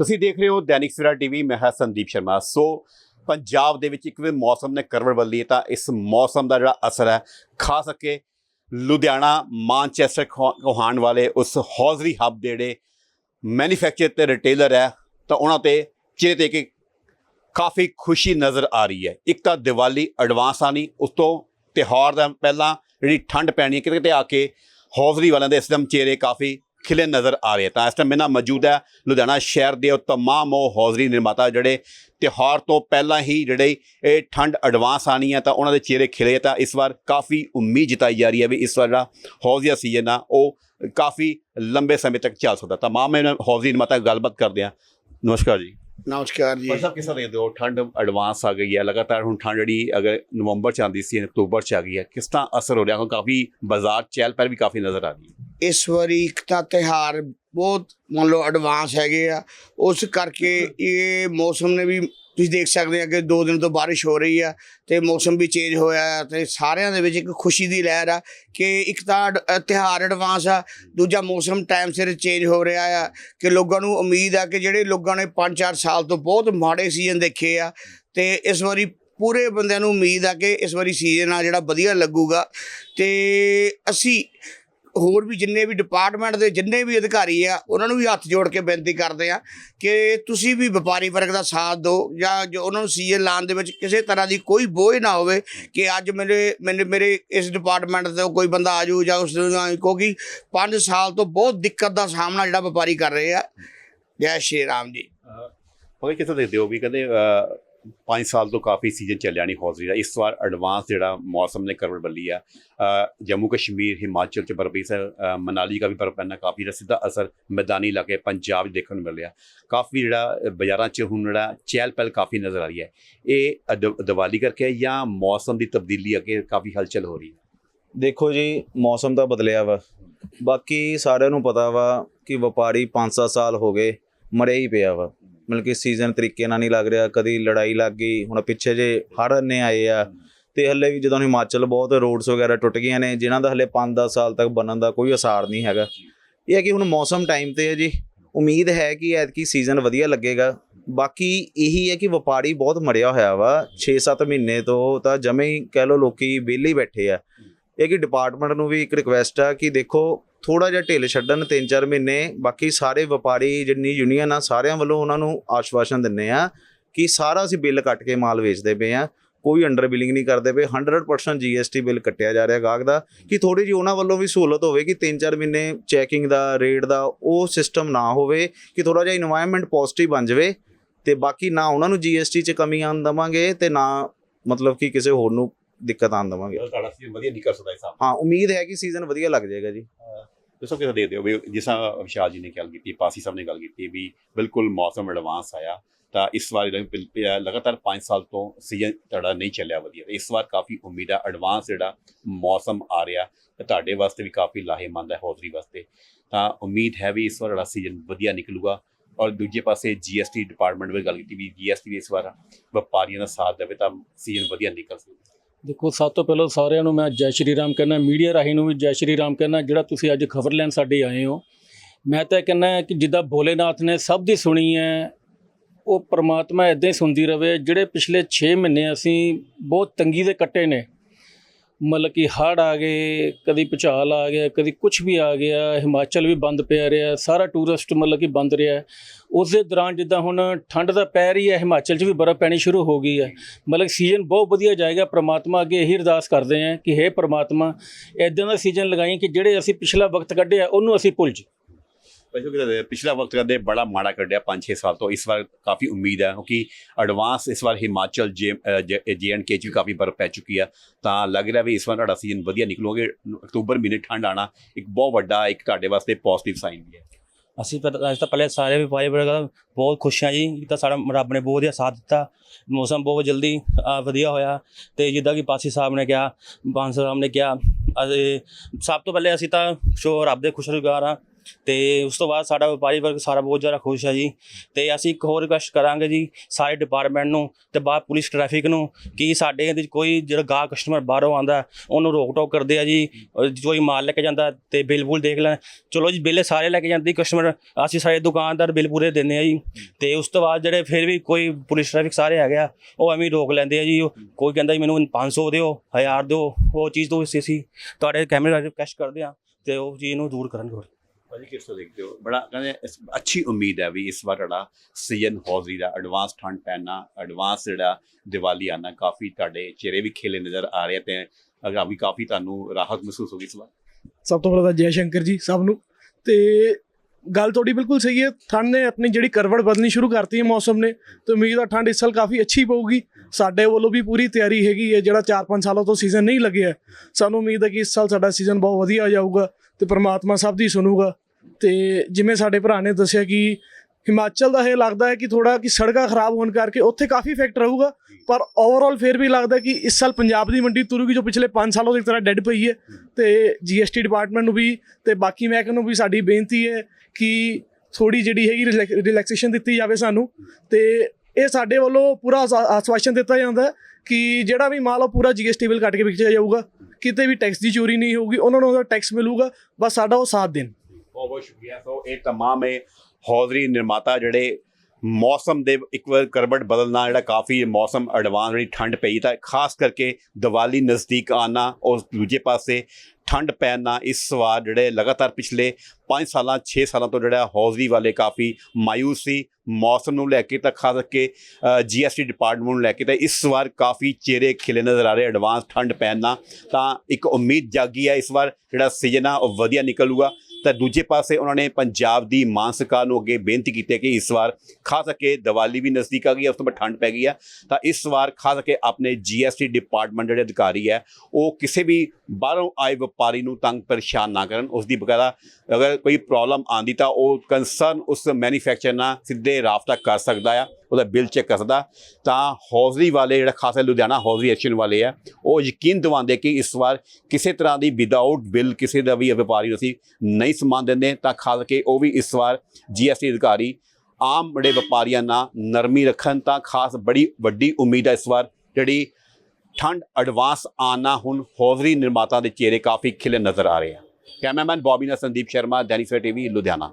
ਤੁਸੀਂ ਦੇਖ ਰਹੇ ਹੋ ਦੈਨਿਕ ਸਵੇਰਾ ਟੀਵੀ, ਮੈਂ ਹਾਂ ਸੰਦੀਪ ਸ਼ਰਮਾ। ਸੋ, ਪੰਜਾਬ ਦੇ ਵਿੱਚ ਇੱਕ ਵੀ ਮੌਸਮ ਨੇ ਕਰਵਟ ਬਦਲੀ ਹੈ ਤਾਂ ਇਸ ਮੌਸਮ ਦਾ ਜਿਹੜਾ ਅਸਰ ਹੈ, ਖਾਸ ਕਰਕੇ ਲੁਧਿਆਣਾ, ਮਾਨਚੈਸਟਰ ਖੁਆ- ਵਾਲੇ ਉਸ ਹੌਜ਼ਰੀ ਹੱਬ ਦੇ ਜਿਹੜੇ ਮੈਨੂਫੈਕਚਰ ਤੇ ਰਿਟੇਲਰ ਹੈ, ਤਾਂ ਉਹਨਾਂ ਤੇ ਚਿਹਰੇ ਤੇ ਇੱਕ ਕਾਫੀ ਖੁਸ਼ੀ ਨਜ਼ਰ ਆ ਰਹੀ ਹੈ। ਇੱਕ ਤਾਂ ਦੀਵਾਲੀ ਐਡਵਾਂਸ ਆਣੀ ਉਸ ਤੋਂ ਤਿਉਹਾਰ ਦਾ ਪਹਿਲਾਂ ਜਿਹੜੀ ਠੰਡ ਪੈਣੀ ਹੈ ਕਿਤੇ ਕਿਤੇ ਆ ਕੇ ਹੌਜ਼ਰੀ ਵਾਲਿਆਂ ਦੇ ਇਸ ਟਾਈਮ ਚਿਹਰੇ ਕਾਫੀ ਖਿਲੇ ਨਜ਼ਰ ਆ ਰਹੇ ਤਾਂ ਇਸ ਟਾਈਮ ਨਾਲ ਮੌਜੂਦ ਹੈ ਲੁਧਿਆਣਾ ਸ਼ਹਿਰ ਦੇ ਉਹ ਤਮਾਮ ਉਹ ਹੌਜ਼ਰੀ ਨਿਰਮਾਤਾ ਜਿਹੜੇ ਤਿਉਹਾਰ ਤੋਂ ਪਹਿਲਾਂ ਹੀ ਜਿਹੜੇ ਇਹ ਠੰਡ ਐਡਵਾਂਸ ਆਣੀ ਹੈ ਤਾਂ ਉਹਨਾਂ ਦੇ ਚਿਹਰੇ ਖਿਲੇ ਤਾਂ ਇਸ ਵਾਰ ਕਾਫੀ ਉਮੀਦ ਜਤਾਈ ਜਾ ਰਹੀ ਹੈ ਵੀ ਇਸ ਵਾਰ ਜਿਹੜਾ ਹੌਜ਼ਰੀਆ ਸੀਜ਼ਨ ਆ ਉਹ ਕਾਫੀ ਲੰਬੇ ਸਮੇਂ ਤੱਕ ਚੱਲ ਸਕਦਾ। ਤਮਾਮ ਇਹਨਾਂ ਹੌਜ਼ਰੀ ਨਿਰਮਾਤਾ ਗੱਲਬਾਤ ਕਰਦੇ ਆ ਨਮਸਕਾਰ ਜੀ। ਨਮਸਕਾਰ ਜੀ। ਭਾਈ ਸਾਹਿਬ ਕਿਸ ਦੇਖਦੇ ਹੋ? ਠੰਡ ਐਡਵਾਂਸ ਆ ਗਈ ਹੈ ਲਗਾਤਾਰ ਹੁਣ ਠੰਡ ਜਿਹੜੀ ਅਗਰ ਨਵੰਬਰ ਚ ਆਉਂਦੀ ਸੀ ਅਕਤੂਬਰ ਚ ਆ ਗਈ ਹੈ ਕਿਸ ਤਰ੍ਹਾਂ ਅਸਰ ਹੋ ਰਿਹਾ? ਹੁਣ ਕਾਫੀ ਬਾਜ਼ਾਰ ਚਹਿਲ ਪਹਿਲ ਵੀ ਕਾਫੀ ਨਜ਼ਰ ਆ ਰਹੀ ਹੈ। ਇਸ ਵਾਰੀ ਇੱਕ ਤਾਂ ਤਿਹਾਰ ਬਹੁਤ ਮੰਨ ਲਓ ਐਡਵਾਂਸ ਹੈਗੇ ਆ। ਉਸ ਕਰਕੇ ਇਹ ਮੌਸਮ ਨੇ ਵੀ ਤੁਸੀਂ ਦੇਖ ਸਕਦੇ ਆ ਕਿ ਦੋ ਦਿਨ ਤੋਂ ਬਾਰਿਸ਼ ਹੋ ਰਹੀ ਆ ਤੇ ਮੌਸਮ ਵੀ ਚੇਂਜ ਹੋਇਆ ਆ ਤੇ ਸਾਰਿਆਂ ਦੇ ਵਿੱਚ ਇੱਕ ਖੁਸ਼ੀ ਦੀ ਲਹਿਰ ਆ ਕਿ ਇੱਕ ਤਾਂ ਅਡ- ਤਿਉਹਾਰ ਐਡਵਾਂਸ ਆ। ਦੂਜਾ ਮੌਸਮ ਟਾਈਮ ਸਿਰ ਚੇਂਜ ਹੋ ਰਿਹਾ ਆ ਕਿ ਲੋਕਾਂ ਨੂੰ ਉਮੀਦ ਆ ਕਿ ਜਿਹੜੇ ਲੋਕਾਂ ਨੇ 5-4 ਸਾਲ ਤੋਂ ਬਹੁਤ ਮਾੜੇ ਸੀਜ਼ਨ ਦੇਖੇ ਆ ਤੇ ਇਸ ਵਾਰੀ ਪੂਰੇ ਬੰਦਿਆਂ ਨੂੰ ਉਮੀਦ ਆ ਕਿ ਇਸ ਵਾਰੀ ਸੀਜ਼ਨ ਆ ਜਿਹੜਾ ਵਧੀਆ ਲੱਗੂਗਾ। ਤੇ ਅਸੀਂ ਹੋਰ ਵੀ ਜਿੰਨੇ ਵੀ ਡਿਪਾਰਟਮੈਂਟ ਦੇ ਜਿੰਨੇ ਵੀ ਅਧਿਕਾਰੀ ਆ, ਉਹਨਾਂ ਨੂੰ ਵੀ ਹੱਥ ਜੋੜ ਕੇ ਬੇਨਤੀ ਕਰਦੇ ਆ ਕਿ ਤੁਸੀਂ ਵੀ ਵਪਾਰੀ ਵਰਗ ਦਾ ਸਾਥ ਦਿਓ ਜਾਂ ਜੋ ਉਹਨਾਂ ਨੂੰ ਸੀਜ਼ਨ ਲਾਉਣ ਦੇ ਵਿੱਚ ਕਿਸੇ ਤਰ੍ਹਾਂ ਦੀ ਕੋਈ ਬੋਝ ਨਾ ਹੋਵੇ ਕਿ ਅੱਜ ਮੇਰੇ ਮੈਨੂੰ ਮੇਰੇ ਇਸ ਡਿਪਾਰਟਮੈਂਟ ਤੋਂ ਕੋਈ ਬੰਦਾ ਆ ਆਜੂ ਜਾਂ ਉਸ ਨੂੰ ਕਿਉਂਕਿ 5 ਸਾਲ ਤੋਂ ਬਹੁਤ ਦਿੱਕਤ ਦਾ ਸਾਹਮਣਾ ਜਿਹੜਾ ਵਪਾਰੀ ਕਰ ਰਹੇ ਆ। ਜੈ ਸ਼੍ਰੀ ਰਾਮ ਜੀ। ਉਹ ਕਿਸ ਦੇਖਦੇ ਹੋ ਵੀ ਕਹਿੰਦੇ 5 ਸਾਲ ਤੋਂ ਕਾਫੀ ਸੀਜ਼ਨ ਚੱਲਿਆ ਨਹੀਂ ਹੌਜ਼ਰੀ ਦਾ। ਇਸ ਵਾਰ ਐਡਵਾਂਸ ਜਿਹੜਾ ਮੌਸਮ ਨੇ ਕਰਵਟ ਬੱਲੀ ਆ ਜੰਮੂ ਕਸ਼ਮੀਰ, ਹਿਮਾਚਲ ਚ ਬਰਫ ਇਸ ਮਨਾਲੀ ਦਾ ਵੀ ਬਰਫ ਪੈਣਾ ਕਾਫੀ ਜਿਹੜਾ ਸਿੱਧਾ ਅਸਰ ਮੈਦਾਨੀ ਇਲਾਕੇ ਪੰਜਾਬ 'ਚ ਦੇਖਣ ਨੂੰ ਮਿਲ ਰਿਹਾ। ਕਾਫੀ ਜਿਹੜਾ ਬਾਜ਼ਾਰਾਂ 'ਚ ਹੁਣ ਜਿਹੜਾ ਚਹਿਲ ਪਹਿਲ ਕਾਫੀ ਨਜ਼ਰ ਆ ਰਹੀ ਹੈ। ਇਹ ਅਦ- ਦੀਵਾਲੀ ਕਰਕੇ ਜਾਂ ਮੌਸਮ ਦੀ ਤਬਦੀਲੀ ਅੱਗੇ ਕਾਫੀ ਹਲਚਲ ਹੋ ਰਹੀ ਹੈ? ਦੇਖੋ ਜੀ, ਮੌਸਮ ਤਾਂ ਬਦਲਿਆ ਵਾ। ਬਾਕੀ ਸਾਰਿਆਂ ਨੂੰ ਪਤਾ ਵਾ ਕਿ ਵਪਾਰੀ 5-7 ਸਾਲ ਹੋ ਗਏ ਮਰਿਆ ਹੀ ਪਿਆ ਵਾ। ਮਤਲਬ ਕਿ ਸੀਜ਼ਨ ਤਰੀਕੇ ਨਾਲ ਨਹੀਂ ਲੱਗ ਰਿਹਾ, ਕਦੀ ਲੜਾਈ ਲੱਗ ਗਈ, ਹੁਣ ਪਿੱਛੇ ਜੇ ਹੜ੍ਹ ਨੇ ਆਏ ਆ, ਤੇ ਹੱਲੇ ਵੀ ਜਦੋਂ ਹਿਮਾਚਲ ਬਹੁਤ ਰੋਡਸ ਵਗੈਰਾ ਟੁੱਟ ਗਈਆਂ ਨੇ, ਜਿਨ੍ਹਾਂ ਦਾ ਹੱਲੇ 5-10 ਸਾਲ ਤੱਕ ਬਣਨ ਦਾ ਕੋਈ ਅਸਾਰ ਨਹੀਂ ਹੈਗਾ। ਇਹ ਹੈ ਕਿ ਹੁਣ ਮੌਸਮ ਟਾਈਮ ਤੇ ਹੈ ਜੀ। ਉਮੀਦ ਹੈ ਕਿ ਐਤਕੀ ਸੀਜ਼ਨ ਵਧੀਆ ਲੱਗੇਗਾ। ਬਾਕੀ ਇਹੀ ਹੈ ਕਿ ਵਪਾਰੀ ਬਹੁਤ ਮਰਿਆ ਹੋਇਆ ਵਾ। 6-7 ਮਹੀਨੇ ਤੋਂ ਤਾਂ ਜਮੇ ਹੀ ਕਹਿ ਲਓ ਲੋਕੀ ਵਿਹਲੇ ਬੈਠੇ ਆ। ਇਹ ਕਿ ਡਿਪਾਰਟਮੈਂਟ ਨੂੰ ਵੀ ਇੱਕ ਰਿਕੁਐਸਟ ਆ ਕਿ ਦੇਖੋ ਥੋੜਾ ਜਿਹਾ ਢਿੱਲ ਛੱਡਣ 3-4 ਮਹੀਨੇ, ਬਾਕੀ ਸਾਰੇ ਵਪਾਰੀ ਜਿੰਨੀ ਯੂਨੀਅਨ ਆ, ਸਾਰਿਆਂ ਵੱਲੋਂ ਉਹਨਾਂ ਨੂੰ ਆਸ਼ਵਾਸਨ ਦਿੰਨੇ ਆ ਕਿ ਸਾਰਾ ਅਸੀਂ ਬਿੱਲ ਕੱਟ ਕੇ ਮਾਲ ਵੇਚਦੇ ਪਏ ਆ। ਕੋਈ ਅੰਡਰ ਬਿਲਿੰਗ ਨਹੀਂ ਕਰਦੇ ਪਏ। 100% ਜੀਐਸਟੀ ਬਿੱਲ ਕੱਟਿਆ ਜਾ ਰਿਹਾ ਗਾਹਕ ਦਾ। ਕਿ ਥੋੜੀ ਜੀ ਉਹਨਾਂ ਵੱਲੋਂ ਵੀ ਸਹੂਲਤ ਹੋਵੇ ਕਿ 3-4 ਮਹੀਨੇ ਚੈਕਿੰਗ ਦਾ ਰੇਟ ਦਾ, ਉਹ ਸਿਸਟਮ ਨਾ ਹੋਵੇ, ਕਿ ਥੋੜਾ ਜਿਹਾ এনवायरमेंट ਪੋਜ਼ਿਟਿਵ ਬਣ ਜਾਵੇ। ਤੇ ਬਾਕੀ ਨਾ ਉਹਨਾਂ ਨੂੰ ਜੀਐਸਟੀ 'ਚ ਕਮੀ ਆਉਣ ਦਵਾਂਗੇ ਤੇ ਨਾ ਮਤਲਬ ਕਿ ਕਿਸੇ ਹੋਰ ਨੂੰ ਦਿੱਕਤ ਆਉਣ ਦਵਾਂਗੇ। ਤੁਹਾਡਾ ਸੀਜ਼ਨ ਵਧੀਆ ਨਿਕਲ ਸਕਦਾ ਇਸ ਹਾਂ ਉਮੀਦ ਹੈ ਕਿ ਸੀਜ਼ਨ ਵਧੀਆ ਲੱਗ ਜਾਏਗਾ ਜੀ। ਦੱਸੋ ਕਿਸ ਦੇ ਦਿਓ ਵੀ ਜਿਸ ਤਰ੍ਹਾਂ ਵਿਸ਼ਾਲ ਜੀ ਨੇ ਗੱਲ ਕੀਤੀ ਪਾਸੀ ਸਾਹਿਬ ਨੇ ਗੱਲ ਕੀਤੀ ਵੀ ਬਿਲਕੁਲ ਮੌਸਮ ਐਡਵਾਂਸ ਆਇਆ ਤਾਂ ਇਸ ਵਾਰ ਲਗਾਤਾਰ 5 ਸਾਲ ਤੋਂ ਸੀਜ਼ਨ ਤੁਹਾਡਾ ਨਹੀਂ ਚੱਲਿਆ ਵਧੀਆ। ਇਸ ਵਾਰ ਕਾਫੀ ਉਮੀਦ ਹੈ ਐਡਵਾਂਸ ਜਿਹੜਾ ਮੌਸਮ ਆ ਰਿਹਾ ਤੇ ਤੁਹਾਡੇ ਵਾਸਤੇ ਵੀ ਕਾਫੀ ਲਾਹੇਮੰਦ ਹੈ ਹੌਜ਼ਰੀ ਵਾਸਤੇ। ਤਾਂ ਉਮੀਦ ਹੈ ਵੀ ਇਸ ਵਾਰ ਜਿਹੜਾ ਸੀਜ਼ਨ ਵਧੀਆ ਨਿਕਲੂਗਾ। ਔਰ ਦੂਜੇ ਪਾਸੇ ਜੀਐਸਟੀ ਡਿਪਾਰਟਮੈਂਟ ਵਿੱਚ ਗੱਲ ਕੀਤੀ ਵੀ ਜੀਐਸਟੀ ਵੀ ਇਸ ਵਾਰ ਵਪਾਰੀਆਂ ਦਾ ਸਾਥ ਦੇਵੇ ਤਾਂ ਸੀਜ਼ਨ ਵਧੀਆ ਨਿਕਲ ਸਕਦਾ। ਦੇਖੋ, ਸਭ ਤੋਂ ਪਹਿਲਾਂ ਸਾਰਿਆਂ ਨੂੰ ਮੈਂ ਜੈ ਸ਼੍ਰੀ ਰਾਮ ਕਹਿੰਦਾ, ਮੀਡੀਆ ਰਾਹੀਂ ਨੂੰ ਵੀ ਜੈ ਸ਼੍ਰੀ ਰਾਮ ਕਹਿੰਦਾ, ਜਿਹੜਾ ਤੁਸੀਂ ਅੱਜ ਖਬਰ ਲੈਣ ਸਾਡੇ ਆਏ ਹੋ। ਮੈਂ ਤਾਂ ਕਹਿੰਦਾ ਕਿ ਜਿੱਦਾਂ ਭੋਲੇਨਾਥ ਨੇ ਸਭ ਦੀ ਸੁਣੀ ਹੈ, ਉਹ ਪਰਮਾਤਮਾ ਇਦਾਂ ਹੀ ਸੁਣਦੀ ਰਵੇ, ਜਿਹੜੇ ਪਿਛਲੇ 6 ਮਹੀਨੇ ਅਸੀਂ ਬਹੁਤ ਤੰਗੀ ਦੇ ਕੱਟੇ ਨੇ। ਮਤਲਬ ਕਿ ਹੜ੍ਹ ਆ ਗਏ, ਕਦੀ ਭੁਚਾਲ ਆ ਗਿਆ, ਕਦੀ ਕੁਝ ਵੀ ਆ ਗਿਆ, ਹਿਮਾਚਲ ਵੀ ਬੰਦ ਪਿਆ ਰਿਹਾ, ਸਾਰਾ ਟੂਰਿਸਟ ਮਤਲਬ ਕਿ ਬੰਦ ਰਿਹਾ। ਉਸ ਦੇ ਦੌਰਾਨ ਜਿੱਦਾਂ ਹੁਣ ਠੰਡ ਦਾ ਪੈ ਰਹੀ ਹੈ, ਹਿਮਾਚਲ 'ਚ ਵੀ ਬਰਫ਼ ਪੈਣੀ ਸ਼ੁਰੂ ਹੋ ਗਈ ਹੈ। ਮਤਲਬ ਸੀਜ਼ਨ ਬਹੁਤ ਵਧੀਆ ਜਾਏਗਾ, ਪ੍ਰਮਾਤਮਾ ਅੱਗੇ ਇਹੀ ਅਰਦਾਸ ਕਰਦੇ ਹਾਂ ਕਿ हे ਪ੍ਰਮਾਤਮਾ ਇਦਾਂ ਦਾ ਸੀਜ਼ਨ ਲਗਾਈ ਕਿ ਜਿਹੜੇ ਅਸੀਂ ਪਿਛਲਾ ਵਕਤ ਕੱਢਿਆ, ਉਹਨੂੰ ਅਸੀਂ ਭੁੱਲ ਜੀ ਵੈਸੇ ਕਿ ਪਿਛਲਾ ਵਕਤ ਕਦੇ ਬੜਾ ਮਾੜਾ ਕੱਢਿਆ 5-6 ਸਾਲ ਤੋਂ, ਇਸ ਵਾਰ ਕਾਫੀ ਉਮੀਦ ਹੈ, ਕਿਉਂਕਿ ਐਡਵਾਂਸ ਇਸ ਵਾਰ ਹਿਮਾਚਲ ਜੇ ਐਂਡ ਕੇ ਚ ਵੀ ਕਾਫੀ ਬਰਫ਼ ਪੈ ਚੁੱਕੀ ਆ। ਤਾਂ ਲੱਗ ਰਿਹਾ ਵੀ ਇਸ ਵਾਰ ਤੁਹਾਡਾ ਸੀਜ਼ਨ ਵਧੀਆ ਨਿਕਲੋਗੇ ਅਕਤੂਬਰ ਮਹੀਨੇ ਠੰਡ ਆਣਾ ਇੱਕ ਬਹੁਤ ਵੱਡਾ, ਇੱਕ ਤੁਹਾਡੇ ਵਾਸਤੇ ਪੋਜ਼ਿਟਿਵ ਸਾਈਨ ਵੀ ਹੈ। ਅਸੀਂ ਪਰ ਅੱਜ ਤਾਂ ਪਹਿਲੇ ਸਾਰੇ ਵਪਾਰੀ ਵਰਗ ਬਹੁਤ ਖੁਸ਼ ਹਾਂ ਜੀ ਇੱਕ ਤਾਂ ਸਾਡਾ ਰੱਬ ਨੇ ਬਹੁਤ ਵਧੀਆ ਸਾਥ ਦਿੱਤਾ, ਮੌਸਮ ਬਹੁਤ ਜਲਦੀ ਵਧੀਆ ਹੋਇਆ, ਤੇ ਜਿੱਦਾਂ ਕਿ ਪਾਸੀ ਸਾਹਿਬ ਨੇ ਕਿਹਾ, ਬਾਂਸਲ ਸਾਹਿਬ ਨੇ ਕਿਹਾ ਸਭ ਤੋਂ ਪਹਿਲੇ ਅਸੀਂ ਤਾਂ ਸ਼ੋ ਰੱਬ ਦੇ ਖੁਸ਼ਰਗਾਰ ਹਾਂ ਤੇ ਉਸ ਤੋਂ ਬਾਅਦ ਸਾਡਾ ਵਪਾਰੀ ਵਰਗ ਸਾਰਾ ਬਹੁਤ ਜ਼ਿਆਦਾ ਖੁਸ਼ ਹੈ ਜੀ। ਤੇ ਅਸੀਂ ਇੱਕ ਹੋਰ ਰਿਕੁਐਸਟ ਕਰਾਂਗੇ ਜੀ ਸਾਰੇ ਡਿਪਾਰਟਮੈਂਟ ਨੂੰ ਤੇ ਬਾਅਦ ਪੁਲਿਸ ਟ੍ਰੈਫਿਕ ਨੂੰ ਕਿ ਸਾਡੇ ਇਹਦੇ 'ਚ ਕੋਈ ਜਿਹੜਾ ਗਾਹ ਕਸਟਮਰ ਬਾਹਰੋਂ ਆਂਦਾ ਉਹਨੂੰ ਰੋਕ ਟੋਕ ਕਰਦੇ ਆ ਜੀ ਕੋਈ ਮਾਲ ਲੈ ਕੇ ਜਾਂਦਾ ਤੇ ਬਿੱਲ ਬੁੱਲ ਦੇਖ ਲੈਣ। ਚਲੋ ਜੀ, ਬਿੱਲ ਸਾਰੇ ਲੈ ਕੇ ਜਾਂਦੇ ਕਸਟਮਰ ਅਸੀਂ ਸਾਰੇ ਦੁਕਾਨਦਾਰ ਬਿੱਲ ਪੂਰੇ ਦਿੰਦੇ ਆ ਜੀ। ਤੇ ਉਸ ਤੋਂ ਬਾਅਦ ਜਿਹੜੇ ਫਿਰ ਵੀ ਕੋਈ ਪੁਲਿਸ ਟ੍ਰੈਫਿਕ ਸਾਰੇ ਹੈਗੇ ਆ, ਉਹ ਐਵੇਂ ਰੋਕ ਲੈਂਦੇ ਆ ਜੀ। ਉਹ ਕੋਈ ਕਹਿੰਦਾ ਜੀ, ਮੈਨੂੰ 500 ਦਿਓ 1000 ਦਿਓ, ਉਹ ਚੀਜ਼ ਤੋਂ ਅਸੀਂ ਅਸੀਂ ਤੁਹਾਡੇ ਕੈਮਰੇ ਰਾਹੀਂ ਰਿਕਵੈਸਟ ਕਰਦੇ ਆ ਤੇ ਉਹ ਚੀਜ਼ ਨੂੰ ਦੂਰ ਕਰਨਗੇ ਭਾਜੀ ਕਿਸ ਤਰ੍ਹਾਂ ਦੇਖਦੇ ਹੋ? ਬੜਾ ਕਹਿੰਦੇ ਇਸ- ਅੱਛੀ ਉਮੀਦ ਹੈ ਵੀ ਇਸ ਵਾਰ ਤੁਹਾਡਾ ਸੀਜ਼ਨ ਹੌਜ਼ਰੀ ਦਾ ਐਡਵਾਂਸ ਠੰਡ ਪੈਣਾ ਐਡਵਾਂਸ ਜਿਹੜਾ ਦੀਵਾਲੀ ਆਣਾ ਕਾਫੀ ਤੁਹਾਡੇ ਚਿਹਰੇ ਵੀ ਖੇਲੇ ਨਜ਼ਰ ਆ ਰਹੇ ਤੇ ਅਗਾਮੀ ਕਾਫੀ ਤੁਹਾਨੂੰ ਰਾਹਤ ਮਹਿਸੂਸ ਹੋਗੀ ਇਸ ਵਾਰ। ਸਭ ਤੋਂ ਪਹਿਲਾਂ ਤਾਂ ਜੈ ਸ਼ੰਕਰ ਜੀ ਸਭ ਨੂੰ ਤੇ ਗੱਲ ਤੁਹਾਡੀ ਬਿਲਕੁਲ ਸਹੀ ਹੈ, ਠੰਡ ਨੇ ਆਪਣੀ ਜਿਹੜੀ ਕਰਵਟ ਬਦਲਣੀ ਸ਼ੁਰੂ ਕਰਤੀ ਹੈ ਮੌਸਮ ਨੇ ਤੇ ਉਮੀਦ ਆ ਠੰਡ ਇਸ ਸਾਲ ਕਾਫੀ ਅੱਛੀ ਪਊਗੀ। ਸਾਡੇ ਵੱਲੋਂ ਵੀ ਪੂਰੀ ਤਿਆਰੀ ਹੈਗੀ ਹੈ, ਜਿਹੜਾ 4-5 ਸਾਲਾਂ ਤੋਂ ਸੀਜ਼ਨ ਨਹੀਂ ਲੱਗਿਆ, ਸਾਨੂੰ ਉਮੀਦ ਹੈ ਕਿ ਇਸ ਸਾਲ ਸਾਡਾ ਸੀਜ਼ਨ ਬਹੁਤ ਵਧੀਆ ਜਾਊਗਾ। ਤੇ ਪ੍ਰਮਾਤਮਾ ਸਭ ਦੀ ਸੁਣੂਗਾ। ਤੇ ਜਿਵੇਂ ਸਾਡੇ ਭਰਾ ਨੇ ਦੱਸਿਆ ਕਿ ਹਿਮਾਚਲ ਦਾ ਇਹ ਲੱਗਦਾ ਹੈ ਕਿ ਥੋੜਾ ਕਿ ਸੜਕਾਂ ਖਰਾਬ ਹੋਣ ਕਰਕੇ ਉੱਥੇ ਕਾਫੀ ਇਫੈਕਟ ਰਹੂਗਾ, ਪਰ ਓਵਰਆਲ ਫਿਰ ਵੀ ਲੱਗਦਾ ਕਿ ਇਸ ਸਾਲ ਪੰਜਾਬ ਦੀ ਮੰਡੀ ਤੁਰੂਗੀ ਜੋ ਪਿਛਲੇ 5 ਸਾਲੋਂ ਦੀ ਇੱਕ ਤਰ੍ਹਾਂ ਡੈੱਡ ਪਈ ਹੈ। ਤੇ ਜੀਐਸਟੀ ਡਿਪਾਰਟਮੈਂਟ ਨੂੰ ਵੀ ਤੇ ਬਾਕੀ ਮਹਿਕਮੇ ਨੂੰ ਵੀ ਸਾਡੀ ਬੇਨਤੀ ਹੈ ਕਿ ਥੋੜੀ ਜਿਹੜੀ ਹੈਗੀ ਰਿਲੈਕਸੇਸ਼ਨ ਦਿੱਤੀ ਜਾਵੇ ਸਾਨੂੰ। ਤੇ ਇਹ ਸਾਡੇ ਵੱਲੋਂ ਪੂਰਾ ਆਸ- ਆਸ਼ਵਾਸਨ ਦਿੱਤਾ ਜਾਂਦਾ ਕਿ ਜਿਹੜਾ ਵੀ ਮਾਲ ਉਹ ਪੂਰਾ ਜੀਐਸਟੀ ਬਿੱਲ ਕੱਟ ਕੇ ਵੇਚਿਆ ਜਾਊਗਾ। ਕਿਤੇ ਵੀ ਟੈਕਸ ਦੀ ਚੋਰੀ ਨਹੀਂ ਹੋਊਗੀ, ਉਹਨਾਂ ਨੂੰ ਉਹਦਾ ਟੈਕਸ ਮਿਲੂਗਾ, ਬਸ ਸਾਡਾ ਉਹ ਸਾਥ ਦੇਣ ਬਹੁਤ ਬਹੁਤ ਸ਼ੁਕਰੀਆ। ਸੋ ਇਹ ਤਮਾਮ ਹੈ ਹੌਜ਼ਰੀ ਨਿਰਮਾਤਾ ਜਿਹੜੇ ਮੌਸਮ ਦੇ ਇੱਕ ਵਾਰ ਕਰਵਟ ਬਦਲਣਾ ਜਿਹੜਾ ਕਾਫੀ ਮੌਸਮ ਐਡਵਾਂਸ ਜਿਹੜੀ ਠੰਡ ਪਈ ਤਾਂ ਖਾਸ ਕਰਕੇ ਦੀਵਾਲੀ ਨਜ਼ਦੀਕ ਆਣਾ ਔਰ ਦੂਜੇ ਪਾਸੇ ਠੰਡ ਪੈਣ ਨਾਲ ਇਸ ਵਾਰ ਜਿਹੜੇ ਲਗਾਤਾਰ ਪਿਛਲੇ 5 ਸਾਲਾਂ 6 ਸਾਲਾਂ ਤੋਂ ਜਿਹੜਾ ਹੌਜ਼ਰੀ ਵਾਲੇ ਕਾਫੀ ਮਾਯੂਸ ਸੀ। ਮੌਸਮ ਨੂੰ ਲੈ ਕੇ ਤਾਂ ਖਾਸ ਕਰਕੇ ਜੀਐਸਟੀ ਡਿਪਾਰਟਮੈਂਟ ਨੂੰ ਲੈ ਕੇ ਤਾਂ ਇਸ ਵਾਰ ਕਾਫੀ ਚਿਹਰੇ ਖਿਲੇ ਨਜ਼ਰ ਆ ਰਹੇ ਐਡਵਾਂਸ ਠੰਡ ਪੈਣ ਨਾਲ। ਤਾਂ ਇੱਕ ਉਮੀਦ ਜਾਗੀ ਹੈ ਇਸ ਵਾਰ ਜਿਹੜਾ ਸੀਜ਼ਨ ਆ, ਉਹ ਵਧੀਆ ਨਿਕਲੂਗਾ। ਤਾਂ ਦੂਜੇ ਪਾਸੇ ਉਹਨਾਂ ਨੇ ਪੰਜਾਬ ਦੀ ਮਾਨ ਸਰਕਾਰ ਨੂੰ ਅੱਗੇ ਬੇਨਤੀ ਕੀਤੀ ਹੈ ਕਿ ਇਸ ਵਾਰ ਖਾਸ ਕਰਕੇ ਦੀਵਾਲੀ ਵੀ ਨਜ਼ਦੀਕ ਆ ਗਈ ਹੈ, ਉਸ ਤੋਂ ਬਾਅਦ ਠੰਡ ਪੈ ਗਈ ਆ ਤਾਂ ਇਸ ਵਾਰ ਖਾਸ ਕਰਕੇ ਆਪਣੇ ਜੀਐਸਟੀ ਡਿਪਾਰਟਮੈਂਟ ਜਿਹੜੇ ਅਧਿਕਾਰੀ ਹੈ, ਉਹ ਕਿਸੇ ਵੀ ਬਾਹਰੋਂ ਆਏ ਵਪਾਰੀ ਨੂੰ ਤੰਗ ਪਰੇਸ਼ਾਨ ਨਾ ਕਰਨ। ਉਸ ਦੀ ਬਕਾਇਦਾ ਅਗਰ ਕੋਈ ਪ੍ਰੋਬਲਮ ਆਂਦੀ ਤਾਂ ਉਹ ਕੰਸਰਨ ਉਸ ਮੈਨੂਫੈਕਚਰ ਨਾਲ ਸਿੱਧੇ ਰਾਬਤਾ ਕਰ ਸਕਦਾ ਆ। ਉਹਦਾ ਬਿੱਲ ਚੈੱਕ ਕਰ ਤਾਂ ਹੌਜ਼ਰੀ ਵਾਲੇ ਜਿਹੜਾ ਖਾਸ ਹੈ ਲੁਧਿਆਣਾ ਹੌਜ਼ਰੀ ਐਕਸ਼ਨ ਵਾਲੇ ਆ, ਉਹ ਯਕੀਨ ਦਿਵਾਉਂਦੇ ਕਿ ਇਸ ਵਾਰ ਕਿਸੇ ਤਰ੍ਹਾਂ ਦੀ ਵਿਦਆਊਟ ਬਿੱਲ ਕਿਸੇ ਦਾ ਵੀ ਵਪਾਰੀ ਨੂੰ ਅਸੀਂ ਨਹੀਂ ਸਮਾਨ ਦਿੰਦੇ, ਤਾਂ ਖਾਸ ਕੇ ਉਹ ਵੀ ਇਸ ਵਾਰ ਜੀਐਸਟੀ ਅਧਿਕਾਰੀ ਆਮ ਬੜੇ ਵਪਾਰੀਆਂ ਨਾਲ ਨਰਮੀ ਰੱਖਣ, ਤਾਂ ਖਾਸ ਬੜੀ ਵੱਡੀ ਉਮੀਦ ਹੈ ਇਸ ਵਾਰ, ਜਿਹੜੀ ਠੰਡ ਐਡਵਾਂਸ ਆਣਾ ਹੁਣ ਹੌਜ਼ਰੀ ਨਿਰਮਾਤਾ ਦੇ ਚਿਹਰੇ ਕਾਫੀ ਖਿਲੇ ਨਜ਼ਰ ਆ ਰਹੇ ਆ। ਕੈਮਰਾਮੈਨ ਬੌਬੀ ਨਾਲ ਸੰਦੀਪ ਸ਼ਰਮਾ, ਦੈਨਿਕ ਸਵੇਰਾ ਟੀਵੀ, ਲੁਧਿਆਣਾ।